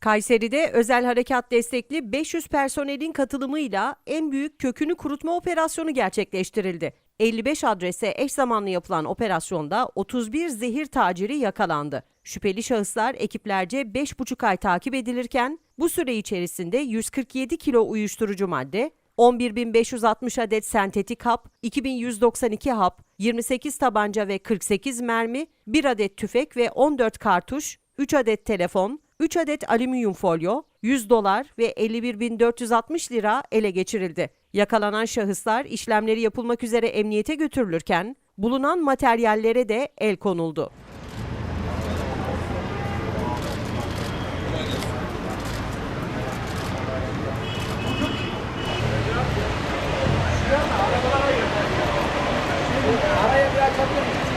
Kayseri'de özel harekat destekli 500 personelin katılımıyla en büyük kökünü kurutma operasyonu gerçekleştirildi. 55 adrese eş zamanlı yapılan operasyonda 31 zehir taciri yakalandı. Şüpheli şahıslar ekiplerce 5,5 ay takip edilirken bu süre içerisinde 147 kilo uyuşturucu madde, 11.560 adet sentetik hap, 2192 hap, 28 tabanca ve 48 mermi, 1 adet tüfek ve 14 kartuş, 3 adet telefon, 3 adet alüminyum folyo, 100 dolar ve 51.460 lira ele geçirildi. Yakalanan şahıslar işlemleri yapılmak üzere emniyete götürülürken bulunan materyallere de el konuldu. Arabaya bir açabilir miyiz?